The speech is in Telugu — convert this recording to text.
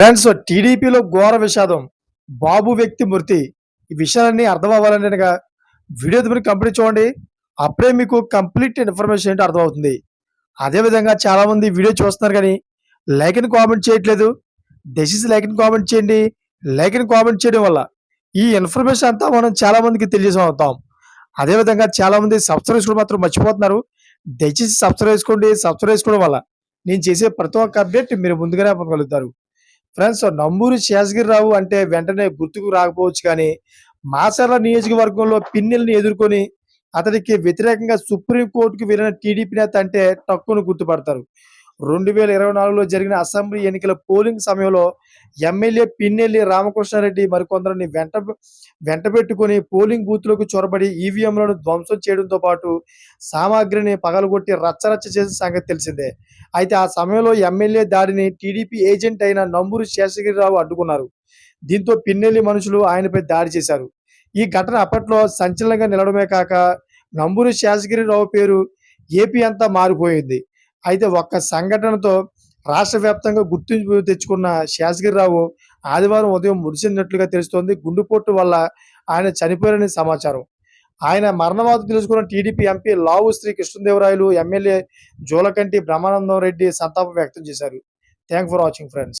ఫ్రెండ్స్ టీడీపీలో ఘోర విషాదం. బాబు వ్యక్తి మృతి. ఈ విషయాలన్నీ అర్థం అవ్వాలని అనగా వీడియో మీరు కంప్లీట్ చూడండి. అప్పుడే మీకు కంప్లీట్ ఇన్ఫర్మేషన్ ఏంటో అర్థమవుతుంది. అదేవిధంగా చాలామంది వీడియో చూస్తున్నారు కానీ లైక్ అని కామెంట్ చేయట్లేదు. దయచేసి లైక్ అని కామెంట్ చేయండి. లైక్ అని కామెంట్ చేయడం వల్ల ఈ ఇన్ఫర్మేషన్ అంతా మనం చాలామందికి తెలియజేస్తాం అదేవిధంగా చాలామంది సబ్స్క్రైబ్ చేసుకోవడం మాత్రం మర్చిపోతున్నారు. దయచేసి సబ్స్క్రైబ్ చేసుకోండి. సబ్స్క్రైబ్ చేసుకోవడం వల్ల నేను చేసే ప్రతి ఒక్క అప్డేట్ మీరు ముందుగానే పొందగలుగుతారు. ఫ్రెండ్స్ నంబూరి శేషగిరిరావు అంటే వెంటనే గుర్తుకు రాకపోవచ్చు కానీ మాచర్ల నియోజకవర్గంలో పిన్నెల్ని ఎదుర్కొని అతడికి వ్యతిరేకంగా సుప్రీంకోర్టుకు వెళ్ళిన టీడీపీ నేత అంటే తక్కువను గుర్తుపడతారు. రెండు వేల ఇరవై నాలుగులో జరిగిన అసెంబ్లీ ఎన్నికల పోలింగ్ సమయంలో ఎమ్మెల్యే పిన్నెల్లి రామకృష్ణారెడ్డి మరికొందరిని వెంట వెంట పెట్టుకుని పోలింగ్ బూత్లకు చొరబడి ఈవీఎంలను ధ్వంసం చేయడంతో పాటు సామాగ్రిని పగలగొట్టి రచ్చరచ్చ చేసిన సంగతి తెలిసిందే. అయితే ఆ సమయంలో ఎమ్మెల్యే దాడిని టీడీపీ ఏజెంట్ అయిన నంబూరు శేషగిరిరావు అడ్డుకున్నారు. దీంతో పిన్నెల్లి మనుషులు ఆయనపై దాడి చేశారు. ఈ ఘటన అప్పట్లో సంచలనంగా నిలవడమే కాక నంబూరి శేషగిరిరావు పేరు ఏపీ అంతా మారిపోయింది. అయితే ఒక్క సంఘటనతో రాష్ట్ర వ్యాప్తంగా గుర్తింపు తెచ్చుకున్న శాసగిరిరావు ఆదివారం ఉదయం మృతి తెలుస్తోంది. గుండెపోటు వల్ల ఆయన చనిపోయారని సమాచారం. ఆయన మరణవాత తెలుసుకున్న TDP MP Lavu Sri Krishnadevarayalu MLA Jolakanti Brahmanandam Reddy సంతాపం వ్యక్తం చేశారు. Thank for watching friends